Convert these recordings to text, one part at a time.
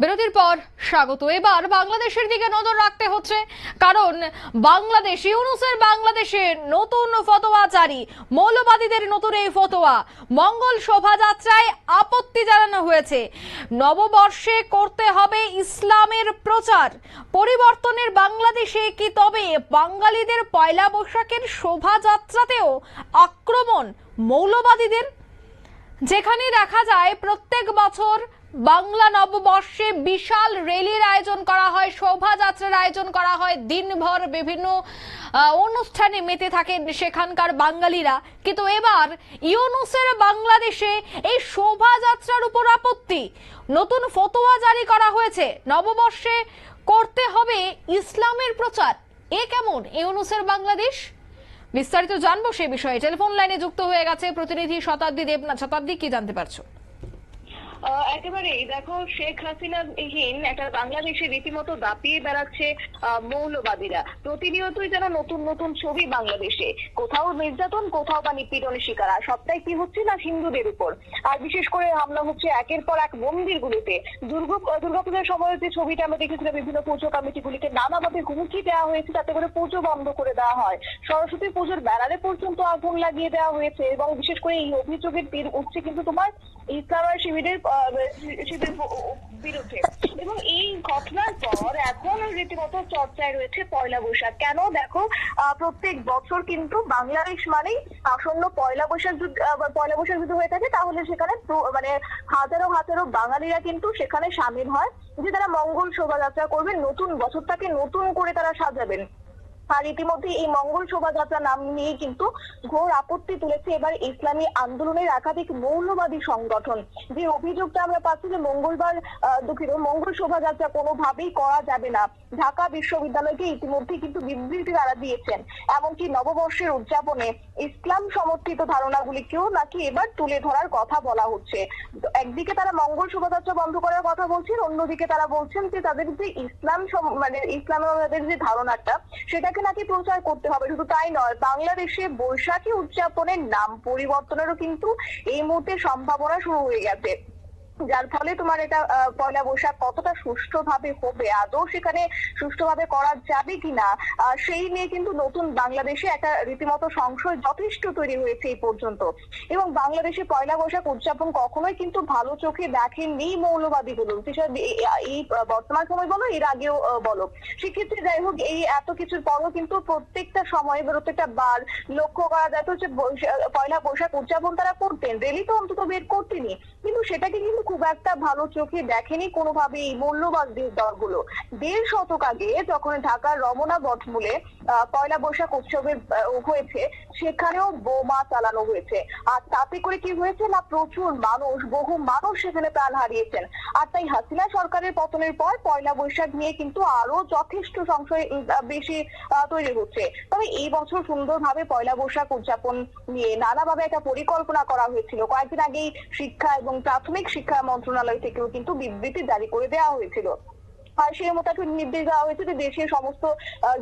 বিরতির পর স্বাগত। এবার বাংলাদেশের দিকে নজর রাখতে হচ্ছে, কারণ বাংলাদেশ, ইউনুসের বাংলাদেশে নতুন ফতোয়া জারি। মৌলবাদীদের নতুন এই ফতোয়া। মঙ্গল শোভাযাত্রায় আপত্তি জানানো হয়েছে। নববর্ষে করতে হবে ইসলামের প্রচার। পরিবর্তনের বাংলাদেশে কি তবে বাঙালিদের পয়লা বৈশাখের শোভাযাত্রাতেও আক্রমণ মৌলবাদীদের? যেখানে দেখা যায় প্রত্যেক বছর বাংলা নববর্ষে বিশাল র্যালির আয়োজন করা হয়, শোভাযাত্রার আয়োজন করা হয়, দিনভর বিভিন্ন অনুষ্ঠানে মেতে থাকেন সেখানকার বাঙালিরা। কিন্তু এবার ইউনুসের বাংলাদেশে এই শোভাযাত্রার উপর আপত্তি। নতুন ফতোয়া জারি করা হয়েছে। নববর্ষে করতে হবে ইসলামের প্রচার। এ কেমন? ইউনুসের বাংলাদেশ? বিস্তারিত জানব সে বিষয়ে। টেলিফোন লাইনে যুক্ত হয়ে গেছে প্রতিনিধি শতাব্দী দেবনাথ। শতাব্দী, কি জানতে পারছ? একেবারেই দেখো, শেখ হাসিনাহীন একটা বাংলাদেশে রীতিমতো দাপিয়ে বেড়াচ্ছে মৌলবাদীরা। প্রতিনিয়তই যেন নতুন নতুন ছবি বাংলাদেশে, কোথাও নির্যাতন, কোথাও বা নিপীড়নের শিকার, আর সবটাই কি হচ্ছে না হিন্দুদের উপর? আর বিশেষ করে হামলা হচ্ছে একের পর এক মন্দিরগুলিতে। দুর্গা, দুর্গাপূজার সময় যে ছবিটা আমরা দেখেছিলাম, বিভিন্ন পুজো কমিটি কমিটিগুলিকে নানাভাবে হুমকি দেওয়া হয়েছে তাতে করে পুজো বন্ধ করে দেওয়া হয়। সরস্বতী পুজোর ব্যানারে পর্যন্ত আগুন লাগিয়ে দেওয়া হয়েছে, এবং বিশেষ করে এই অভিযোগের তীর উঠছে কিন্তু তোমার ইসলামার শিবিরের শিবির বিরুদ্ধে। এবং এই ঘটনার পর এখন রীতিমতো চর্চায় রয়েছে পয়লা বৈশাখ। কেন? দেখো প্রত্যেক বছর কিন্তু বাংলাদেশ মানেই আসন্ন পয়লা বৈশাখ পয়লা বৈশাখ যদি হয়ে থাকে, তাহলে সেখানে মানে হাজারো হাজারো বাঙালিরা কিন্তু সেখানে সামিল হয়। যে তারা মঙ্গল শোভাযাত্রা করবেন, নতুন বছরটাকে নতুন করে তারা সাজাবেন। আর ইতিমধ্যে এই মঙ্গল শোভাযাত্রা নাম নিয়ে কিন্তু ঘোর আপত্তি তুলেছে এবার ইসলামী আন্দোলনের একাধিক মৌলবাদী সংগঠন। যে অভিযোগটা আমরা পাচ্ছি যে মঙ্গলবার দুঃখিত, মঙ্গল শোভাযাত্রা কোনোভাবেই করা যাবে না। ঢাকা বিশ্ববিদ্যালয়কে ইতিমধ্যে কিন্তু বিবৃতি তারা দিয়েছেন। এমনকি নববর্ষের উদযাপনে ইসলাম সমর্থিত ধারণাগুলিকেও নাকি এবার তুলে ধরার কথা বলা হচ্ছে। একদিকে তারা মঙ্গল শোভাযাত্রা বন্ধ করার কথা বলছেন, অন্যদিকে তারা বলছেন যে তাদের যে ইসলাম মানে ইসলামের যে ধারণাটা, সেটাকে নাকি প্রচার করতে হবে। শুধু তাই নয়, বাংলাদেশে বৈশাখী উদযাপনের নাম পরিবর্তনেরও কিন্তু এই মুহূর্তে সম্ভাবনা শুরু হয়ে গেছে। যার ফলে তোমার এটা পয়লা বৈশাখ কতটা সুষ্ঠুভাবে হবে? আদৌ সেখানে সুষ্ঠুভাবে করা যাবে কিনা? সেই নিয়ে কিন্তু নতুন বাংলাদেশে একটা রীতিমতো সংশয় যথেষ্ট তৈরি হয়েছে এই পর্যন্ত। এবং বাংলাদেশে পয়লা বৈশাখ উদযাপন কখনোই কিন্তু ভালো চোখে দেখেননি মৌলবাদীগুলো বিশেষ এই- বর্তমান সময় বলো, এর আগেও বলো। সেক্ষেত্রে যাই হোক, এই এত কিছুর পরও কিন্তু প্রত্যেকটা সময় প্রত্যেকটা বার লক্ষ্য করা যেত যে পয়লা বৈশাখ উদযাপন তারা করতেন। রেলি তো অন্তত বের করতেনি কিন্তু সেটাকে কিন্তু খুব একটা ভালো চোখে দেখেনি কোনোভাবে এই মূল্যবাদী দলগুলো দেড় শতক আগে যখন ঢাকার রমনা বটমূলে পয়লা বৈশাখ উৎসবের হয়েছে, সেখানেও বোমা চালানো হয়েছে। আর তাতে করে কি হয়েছে না প্রচুর মানুষ, বহু মানুষ সেখানে প্রাণ হারিয়েছেন। আর তাই হাসিনা সরকারের পতনের পর পয়লা বৈশাখ নিয়ে কিন্তু আরও যথেষ্ট সংশয় বেশি তৈরি হচ্ছে। তবে এই বছর সুন্দরভাবে পয়লা বৈশাখ উদযাপন নিয়ে নানাভাবে একটা পরিকল্পনা করা হয়েছিল। কয়েকদিন আগেই শিক্ষা এবং প্রাথমিক শিক্ষা মন্ত্রণালয় থেকেও কিন্তু বিবৃতি জারি করে দেওয়া হয়েছিল। আর সেই মতো একটা নির্দেশ দেওয়া হয়েছে যে দেশের সমস্ত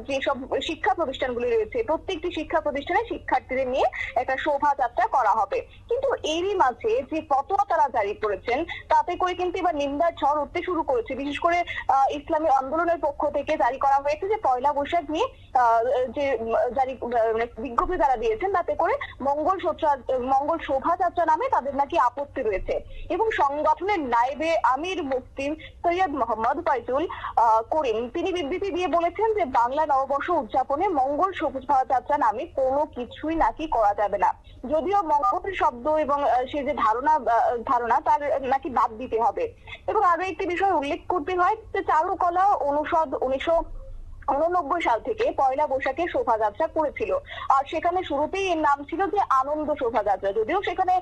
যেসব শিক্ষা প্রতিষ্ঠানগুলি রয়েছে, প্রত্যেকটি শিক্ষা প্রতিষ্ঠানে শিক্ষার্থীদের নিয়ে একটা শোভাযাত্রা করা হবে। কিন্তু এরই মাঝে যে ফতোয়া তারা জারি করেছেন, তাতে করে কিন্তু এবার নিন্দার ঝড় উঠতে শুরু করেছে। বিশেষ করে ইসলামী আন্দোলনের পক্ষ থেকে জারি করা হয়েছে যে পয়লা বৈশাখ নিয়ে যে জারি মানে বিজ্ঞপ্তি তারা দিয়েছেন, তাতে করে মঙ্গল মঙ্গল শোভাযাত্রা নামে তাদের নাকি আপত্তি রয়েছে। এবং সংগঠনের নাইবে আমির মুফতি সৈয়দ মোহাম্মদ ফয়জুল আহ, করিম তিনি বিবৃতি দিয়ে বলেছেন যে বাংলা নববর্ষ উদযাপনে মঙ্গল সবুজ ভাবাযাত্রা নামে কোনো কিছুই নাকি করা যাবে না। যদিও মঙ্গল শব্দ এবং সে যে ধারণা ধারণা তার নাকি বাদ দিতে হবে। এবং আরও একটি বিষয় উল্লেখ করতে হয় যে চারুকলা অনুষদ উনিশশো উননব্বই সাল থেকে পয়লা বৈশাখে শোভাযাত্রা করেছিল। আর সেখানে শুরুতেই এর নাম ছিল যে আনন্দ শোভাযাত্রা। যদিও সেখানে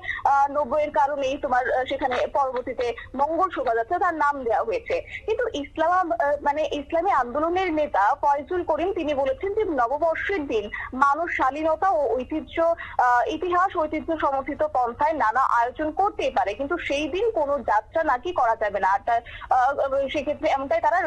নব্বইয়ের কারণেই তোমার সেখানে পরবর্তীতে মঙ্গল শোভাযাত্রা তার নাম দেওয়া হয়েছে। কিন্তু ইসলাম মানে ইসলামী আন্দোলনের নেতা ফয়জুল করিম তিনি বলেছেন যে নববর্ষের দিন মানুষ শালীনতা ও ঐতিহ্য ইতিহাস ঐতিহ্য সমর্থিত পন্থায় নানা আয়োজন করতেই পারে। কিন্তু সেই দিন কোনো যাত্রা নাকি করা যাবে না। আর তার, সেক্ষেত্রে এমনটাই তারা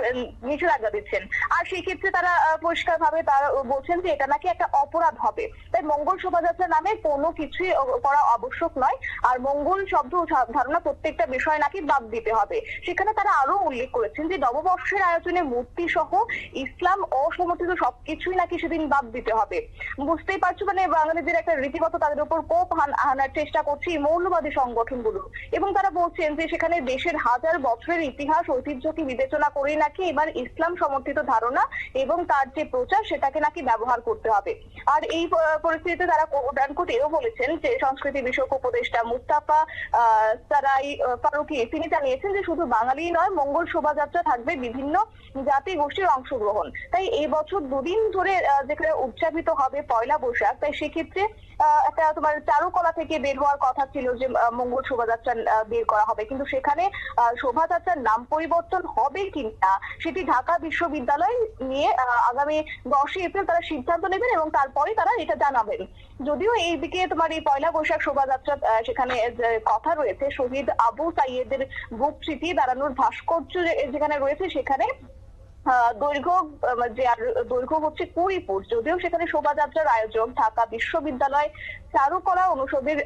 নিষেধাজ্ঞা দিচ্ছেন। আর সেক্ষেত্রে সেক্ষেত্রে তারা পরিষ্কার ভাবে তারা বলছেন যে এটা নাকি একটা অপরাধ হবে। তাই মঙ্গল শোভাযাত্রা নামে কোনো কিছুই করা আবশ্যক নয়। আর মঙ্গল শব্দ ধারণা প্রত্যেকটা বিষয় নাকি বাদ দিতে হবে। সেখানে তারা আরও উল্লেখ করেছেন যে নববর্ষের আয়োজনে মূর্তি সহ ইসলাম অসমর্থিত সবকিছুই নাকি সেদিন বাদ দিতে হবে। বুঝতেই পারছ মানে বাঙালিদের একটা রীতিমতো তাদের উপর কোপ হান- হানার চেষ্টা করছে এই মৌলবাদী সংগঠনগুলো। এবং তারা বলছেন যে সেখানে দেশের হাজার বছরের ইতিহাস, ঐতিহ্যকে বিবেচনা করে নাকি এবার ইসলাম সমর্থিত ধারণা এবং তার যে প্রচার, সেটাকে নাকি ব্যবহার করতে হবে। আর এই পরিস্থিতিতে তারা কোট এও বলেছেন যে সংস্কৃতি বিষয়ক উপদেষ্টা মুস্তাফা সারাই ফারুকি, তিনি জানিয়েছেন যে শুধু বাঙালি নয়, মঙ্গল শোভাযাত্রা থাকবে বিভিন্ন জাতি গোষ্ঠীর অংশগ্রহণ। তাই এই বছর দুদিন ধরে যেখানে উদযাপিত হবে পয়লা বৈশাখ, তাই সেক্ষেত্রে একটা তোমার চারুকলা থেকে বের হওয়ার কথা ছিল যে মঙ্গল শোভাযাত্রা বের করা হবে। কিন্তু সেখানে শোভাযাত্রার নাম পরিবর্তন হবে কিনা, সেটি ঢাকা বিশ্ববিদ্যালয় নিয়ে আহ, আগামী দশই এপ্রিল তারা সিদ্ধান্ত নেবেন এবং তারপরে তারা এটা জানাবেন। যদিও এই দিকে তোমার এই পয়লা বৈশাখ শোভাযাত্রা সেখানে কথা রয়েছে শহীদ আবু সাইয়েদের বুক স্মৃতি দাঁড়ানোর ভাস্কর্য যেখানে রয়েছে সেখানে দৈর্ঘ্য যে দৈর্ঘ্য হচ্ছে কুড়ি ফুট। যদিও সেখানে শোভাযাত্রার আয়োজক ঢাকা বিশ্ববিদ্যালয় চারুকলা অনুষদের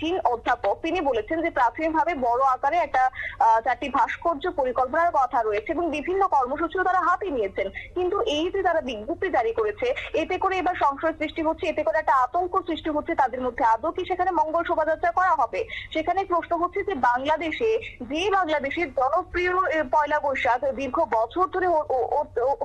যে অধ্যাপক, তিনি বলেছেন যে প্রাথমিকভাবে বড় আকারে একটা চারটি ভাস্কর্য পরিকল্পনার কথা রয়েছে এবং বিভিন্ন কর্মসূচিও তারা হাতে নিয়েছেন। কিন্তু এই যে তারা বিজ্ঞপ্তি জারি করেছে, এতে করে এবার সংশয় সৃষ্টি হচ্ছে, এতে করে একটা আতঙ্ক সৃষ্টি হচ্ছে তাদের মধ্যে। আদৌ কি সেখানে মঙ্গল শোভাযাত্রা করা হবে? সেখানে প্রশ্ন হচ্ছে যে বাংলাদেশে, যে বাংলাদেশের জনপ্রিয় পয়লা বৈশাখ দীর্ঘ বছর ধরে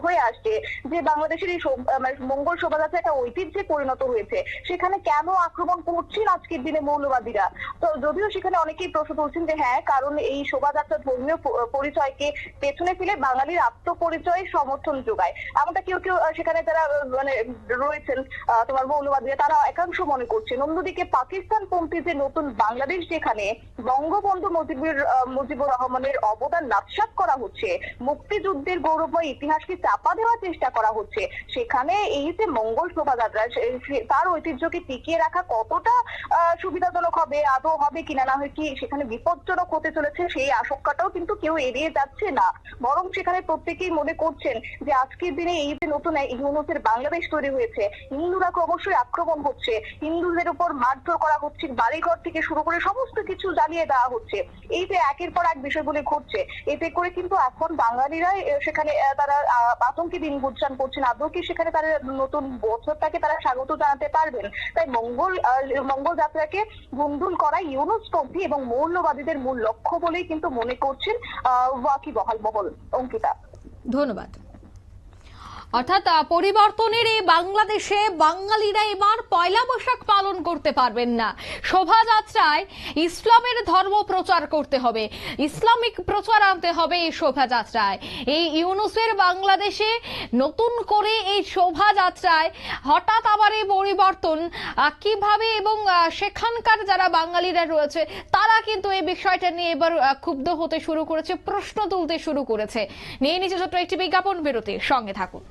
হয়ে আসছে যে বাংলাদেশের এই মানে মঙ্গল শোভাযাত্রা একটা ঐতিহ্যে পরিণত হয়েছে। সেখানে কেন আক্রমণ করছেন আজকের দিনে মৌলবাদীরা? তো যদিও সেখানে অনেকেই প্রশ্ন তুলছেন যে হ্যাঁ কারণ এই শোভাযাত্রা ধর্মীয় পরিচয়কে পেছনে ফেলে বাঙালির আত্মপরিচয় সমর্থন যোগায়। এমনটা কেউ কেউ সেখানে যারা মানে রয়েছেন তোমার মৌলবাদীরা, তারা একাংশ মনে করছেন। অন্যদিকে পাকিস্তান পন্থী যে নতুন বাংলাদেশ যেখানে বঙ্গবন্ধু মুজিবুর মুজিবুর রহমানের অবদান নাৎসাত করা হচ্ছে, মুক্তিযুদ্ধের গৌরবময় ইতিহাসকে চাপা দেওয়ার চেষ্টা করা হচ্ছে। সেখানে এই যে মঙ্গল শোভাযাত্রা তার ঐতিহ্যকে টিকিয়ে রাখা কতটা সুবিধাজনক হবে, আদৌ হবে কিনা না হয় কি সেখানে বিপজ্জনক হতে চলেছে, সেই আশঙ্কাটাও কিন্তু কেউ এড়িয়ে যাচ্ছে না। বরং সেখানে প্রত্যেকেই মনে করছেন যে আজকের দিনে এই যে নতুন ইউনুসের বাংলাদেশ তৈরি হয়েছে হিন্দুরা অবশ্যই আক্রমণ হচ্ছে, হিন্দুদের উপর মারধর করা হচ্ছে, বাড়িঘর থেকে শুরু করে সমস্ত কিছু জ্বালিয়ে দেওয়া হচ্ছে। এই যে একের পর এক বিষয়গুলি ঘটছে, এতে করে কিন্তু এখন বাঙালিরা সেখানে তারা আতঙ্কে দিন গুজান করছেন। আদৌ কি সেখানে তারা নতুন বছরটাকে তারা স্বাগত জানাতে পারবেন। তাই মঙ্গল মঙ্গল যাত্রাকে গুন্দুল করা ইউনুসপন্থী এবং মৌলবাদীদের মূল লক্ষ্য বলেই কিন্তু মনে করছেন আহ, ওয়াকিবহাল মহল। অঙ্কিতা। ধন্যবাদ। অর্থাৎ পরিবর্তনের এই বাংলাদেশে বাঙালিরা এবার পয়লা বৈশাখ পালন করতে পারবেন না। শোভাযাত্রায় ইসলামের ধর্ম প্রচার করতে হবে, ইসলামিক প্রচার আনতে হবে এই শোভাযাত্রায়। এই ইউনুসের বাংলাদেশে নতুন করে এই শোভাযাত্রায় হঠাৎ আবার এই পরিবর্তন কীভাবে এবং সেখানকার যারা বাঙালিরা রয়েছে, তারা কিন্তু এই বিষয়টা নিয়ে এবার ক্ষুব্ধ হতে শুরু করেছে, প্রশ্ন তুলতে শুরু করেছে। নিয়ে নিচে ছোট্ট একটি বিজ্ঞাপন বিরতি সঙ্গে থাকুন।